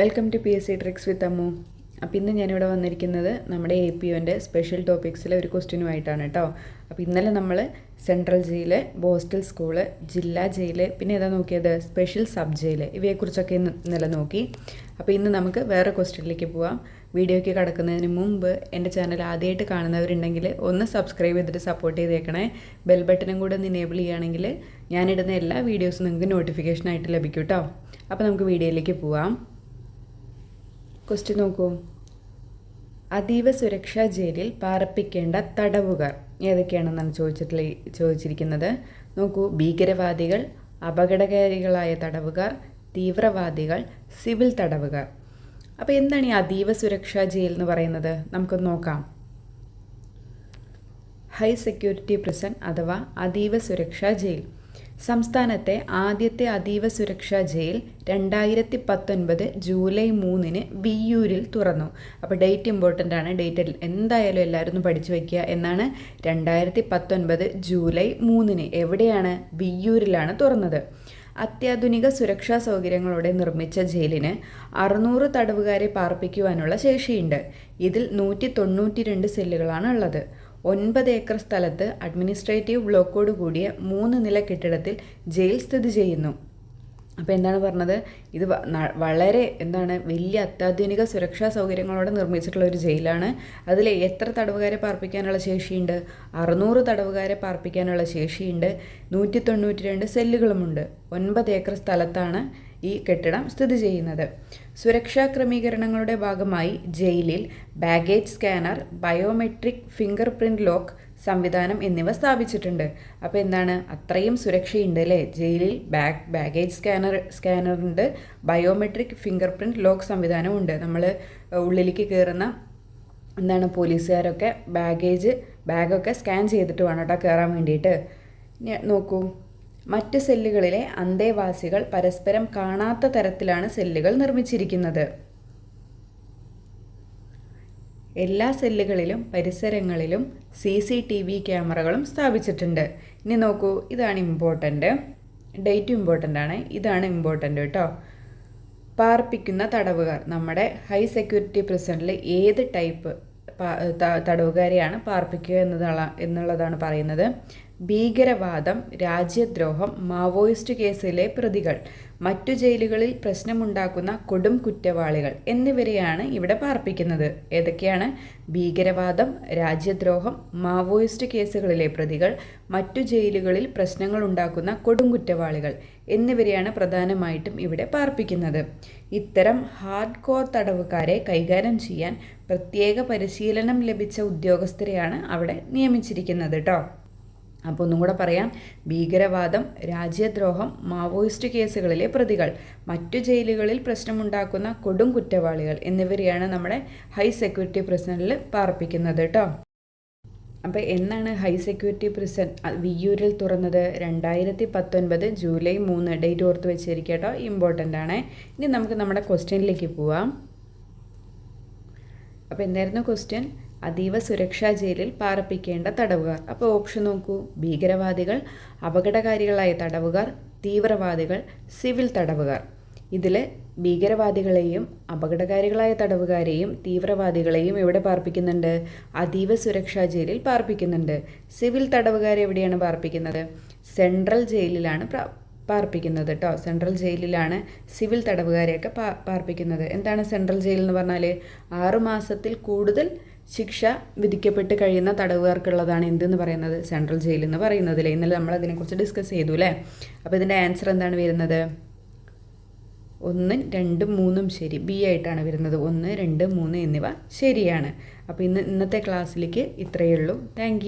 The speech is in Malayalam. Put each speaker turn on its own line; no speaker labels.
Welcome to P S C tricks with Ammu അപ്പോൾ ഇന്ന് ഞാനിവിടെ വന്നിരിക്കുന്നത് നമ്മുടെ എ പി ഒന്റെ സ്പെഷ്യൽ ടോപ്പിക്സിലെ ഒരു ക്വസ്റ്റ്യനുമായിട്ടാണ് കേട്ടോ അപ്പോൾ ഇന്നലെ നമ്മൾ സെൻട്രൽ ജയിൽ ബോസ്റ്റൽ സ്കൂൾ ജില്ലാ ജയിൽ പിന്നെ ഏതാ നോക്കിയത്? സ്പെഷ്യൽ സബ് ജയിൽ ഇവയെക്കുറിച്ചൊക്കെ ഇന്ന് ഇന്നലെ നോക്കി അപ്പോൾ ഇന്ന് നമുക്ക് വേറെ ക്വസ്റ്റ്യനിലേക്ക് പോവാം. വീഡിയോയ്ക്ക് കടക്കുന്നതിന് മുമ്പ് എന്റെ ചാനൽ ആദ്യമായിട്ട് കാണുന്നവരുണ്ടെങ്കിൽ ഒന്ന് സബ്സ്ക്രൈബ് ചെയ്തിട്ട് സപ്പോർട്ട് ചെയ്തേക്കണേ. ബെൽ ബട്ടനും കൂടെ ഒന്ന് ഇനേബിൾ ചെയ്യുകയാണെങ്കിൽ ഞാനിടുന്ന എല്ലാ വീഡിയോസും നിങ്ങൾക്ക് നോട്ടിഫിക്കേഷനായിട്ട് ലഭിക്കും കേട്ടോ അപ്പോൾ നമുക്ക് വീഡിയോയിലേക്ക് പോവാം. ക്വസ്റ്റ്യൻ നോക്കൂ. അതീവ സുരക്ഷാ ജയിലിൽ പാർപ്പിക്കേണ്ട തടവുകാർ ഏതൊക്കെയാണെന്നാണ് ചോദിച്ചിട്ടുള്ള ചോദിച്ചിരിക്കുന്നത്. നോക്കൂ ഭീകരവാദികൾ അപകടകാരികളായ തടവുകാർ തീവ്രവാദികൾ സിവിൽ തടവുകാർ. അപ്പോൾ എന്താണ് ഈ അതീവ സുരക്ഷാ ജയിൽ എന്ന് പറയുന്നത്? നമുക്ക് നോക്കാം. ഹൈ സെക്യൂരിറ്റി പ്രിസൺ അഥവാ അതീവ സുരക്ഷാ ജയിൽ. സംസ്ഥാനത്തെ ആദ്യത്തെ അതീവ സുരക്ഷാ ജയിൽ രണ്ടായിരത്തി പത്തൊൻപത് ജൂലൈ മൂന്നിന് വിയ്യൂരിൽ തുറന്നു. അപ്പോൾ ഡേറ്റ് ഇമ്പോർട്ടന്റ് ആണ്. ഡേറ്റ് എന്തായാലും എല്ലാവരും ഒന്ന് പഠിച്ചു വയ്ക്കുക എന്നാണ് രണ്ടായിരത്തി പത്തൊൻപത് ജൂലൈ മൂന്നിന് എവിടെയാണ്? വിയ്യൂരിലാണ് തുറന്നത്. അത്യാധുനിക സുരക്ഷാ സൗകര്യങ്ങളോടെ നിർമ്മിച്ച ജയിലിന് അറുന്നൂറ് തടവുകാരെ പാർപ്പിക്കുവാനുള്ള ശേഷിയുണ്ട്. ഇതിൽ നൂറ്റി തൊണ്ണൂറ്റി രണ്ട് സെല്ലുകളാണ് ഉള്ളത്. ഒൻപത് ഏക്കർ സ്ഥലത്ത് അഡ്മിനിസ്ട്രേറ്റീവ് ബ്ലോക്കോട് കൂടിയ മൂന്ന് നില കെട്ടിടത്തിൽ ജയിൽ സ്ഥിതി ചെയ്യുന്നു. അപ്പോൾ എന്താണ് പറഞ്ഞത്? ഇത് വളരെ എന്താണ് വലിയ അത്യാധുനിക സുരക്ഷാ സൗകര്യങ്ങളോടെ നിർമ്മിച്ചിട്ടുള്ള ഒരു ജയിലാണ്. അതിൽ എത്ര തടവുകാരെ പാർപ്പിക്കാനുള്ള ശേഷിയുണ്ട്? അറുന്നൂറ് തടവുകാരെ പാർപ്പിക്കാനുള്ള ശേഷിയുണ്ട്. നൂറ്റി തൊണ്ണൂറ്റി രണ്ട് സെല്ലുകളുമുണ്ട്. ഒൻപത് ഏക്കർ സ്ഥലത്താണ് ഈ കെട്ടിടം സ്ഥിതി ചെയ്യുന്നത്. സുരക്ഷാ ക്രമീകരണങ്ങളുടെ ഭാഗമായി ജയിലിൽ baggage scanner biometric finger print lock സംവിധാനം എന്നിവ സ്ഥാപിച്ചിട്ടുണ്ട്. അപ്പോൾ എന്താണ്? അത്രയും സുരക്ഷയുണ്ട് അല്ലേ? ജയിലിൽ ബാഗ് ബാഗേജ് സ്കാനർ സ്കാനറുണ്ട് ബയോമെട്രിക് ഫിംഗർ പ്രിന്റ് ലോക്ക് സംവിധാനമുണ്ട് നമ്മൾ ഉള്ളിലേക്ക് കയറുന്ന എന്താണ് പോലീസുകാരൊക്കെ ബാഗേജ് ബാഗൊക്കെ സ്കാൻ ചെയ്തിട്ട് വേണം കേട്ടോ കയറാൻ വേണ്ടിയിട്ട്. നോക്കൂ. മറ്റ് സെല്ലുകളിലെ അന്തേവാസികൾ പരസ്പരം കാണാത്ത തരത്തിലാണ് സെല്ലുകൾ നിർമ്മിച്ചിരിക്കുന്നത്. എല്ലാ സെല്ലുകളിലും പരിസരങ്ങളിലും സി സി ടി വി ക്യാമറകളും സ്ഥാപിച്ചിട്ടുണ്ട്. ഇനി നോക്കൂ ഇതാണ് ഇമ്പോർട്ടന്റ് ഡേറ്റ് ഇമ്പോർട്ടന്റ് ആണ്. ഇതാണ് ഇമ്പോർട്ടന്റ് കേട്ടോ പാർപ്പിക്കുന്ന തടവുകാർ. നമ്മുടെ ഹൈ സെക്യൂരിറ്റി പ്രസന്റിൽ ഏത് ടൈപ്പ് തടവുകാരെയാണ് പാർപ്പിക്കുക എന്നതാണ് എന്നുള്ളതാണ് പറയുന്നത്. ഭീകരവാദം രാജ്യദ്രോഹം മാവോയിസ്റ്റ് കേസിലെ പ്രതികൾ മറ്റു ജയിലുകളിൽ പ്രശ്നമുണ്ടാക്കുന്ന കൊടും കുറ്റവാളികൾ എന്നിവരെയാണ് ഇവിടെ പാർപ്പിക്കുന്നത്. ഏതൊക്കെയാണ്? ഭീകരവാദം രാജ്യദ്രോഹം മാവോയിസ്റ്റ് കേസുകളിലെ പ്രതികൾ മറ്റു ജയിലുകളിൽ പ്രശ്നങ്ങൾ ഉണ്ടാക്കുന്ന കൊടും കുറ്റവാളികൾ എന്നിവരെയാണ് പ്രധാനമായിട്ടും ഇവിടെ പാർപ്പിക്കുന്നത്. ഇത്തരം ഹാർഡ് കോർ തടവുകാരെ കൈകാര്യം ചെയ്യാൻ പ്രത്യേക പരിശീലനം ലഭിച്ച ഉദ്യോഗസ്ഥരെയാണ് അവിടെ നിയമിച്ചിരിക്കുന്നത് കേട്ടോ അപ്പോൾ ഒന്നും കൂടെ പറയാം. ഭീകരവാദം രാജ്യദ്രോഹം മാവോയിസ്റ്റ് കേസുകളിലെ പ്രതികൾ മറ്റു ജയിലുകളിൽ പ്രശ്നമുണ്ടാക്കുന്ന കൊടും കുറ്റവാളികൾ എന്നിവരെയാണ് നമ്മുടെ ഹൈ സെക്യൂരിറ്റി പ്രിസണിൽ പാർപ്പിക്കുന്നത് കേട്ടോ അപ്പോൾ എന്നാണ് ഹൈ സെക്യൂരിറ്റി പ്രിസൺ വിയൂരിൽ തുറന്നത്? രണ്ടായിരത്തി പത്തൊൻപത് ജൂലൈ മൂന്ന് ഡേറ്റ് ഓർത്ത് വെച്ചിരിക്കുക കേട്ടോ ഇമ്പോർട്ടന്റ് ആണ്. ഇനി നമുക്ക് നമ്മുടെ ക്വസ്റ്റ്യനിലേക്ക് പോവാം. അപ്പോൾ എന്തായിരുന്നു ക്വസ്റ്റ്യൻ? അതീവ സുരക്ഷാ ജയിലിൽ പാർപ്പിക്കേണ്ട തടവുകാർ. അപ്പോൾ ഓപ്ഷൻ നോക്കൂ. ഭീകരവാദികൾ അപകടകാരികളായ തടവുകാർ തീവ്രവാദികൾ സിവിൽ തടവുകാർ. ഇതിൽ ഭീകരവാദികളെയും അപകടകാരികളായ തടവുകാരെയും തീവ്രവാദികളെയും എവിടെ പാർപ്പിക്കുന്നുണ്ട്? അതീവ സുരക്ഷാ ജയിലിൽ പാർപ്പിക്കുന്നുണ്ട്. സിവിൽ തടവുകാരെ എവിടെയാണ് പാർപ്പിക്കുന്നത്? സെൻട്രൽ ജയിലിലാണ് പാർപ്പിക്കുന്നത് കേട്ടോ സെൻട്രൽ ജയിലിലാണ് സിവിൽ തടവുകാരെയൊക്കെ പാർപ്പിക്കുന്നത്. എന്താണ് സെൻട്രൽ ജയിൽ എന്ന് പറഞ്ഞാൽ ആറുമാസത്തിൽ കൂടുതൽ ശിക്ഷ വിധിക്കപ്പെട്ട് കഴിയുന്ന തടവുകാർക്കുള്ളതാണ് എന്തെന്ന് പറയുന്നത്? സെൻട്രൽ ജയിൽ എന്ന് പറയുന്നതിൽ ഇന്നലെ നമ്മൾ അതിനെക്കുറിച്ച് ഡിസ്കസ് ചെയ്തു അല്ലേ? അപ്പോൾ ഇതിന്റെ ആൻസർ എന്താണ് വരുന്നത്? ഒന്നും രണ്ടും മൂന്നും ശരി. ബി ആയിട്ടാണ് വരുന്നത്. ഒന്ന് രണ്ട് മൂന്ന് എന്നിവ ശരിയാണ്. അപ്പോൾ ഇന്ന് ഇന്നത്തെ ക്ലാസ്സിലേക്ക് ഇത്രയേ ഉള്ളൂ. താങ്ക്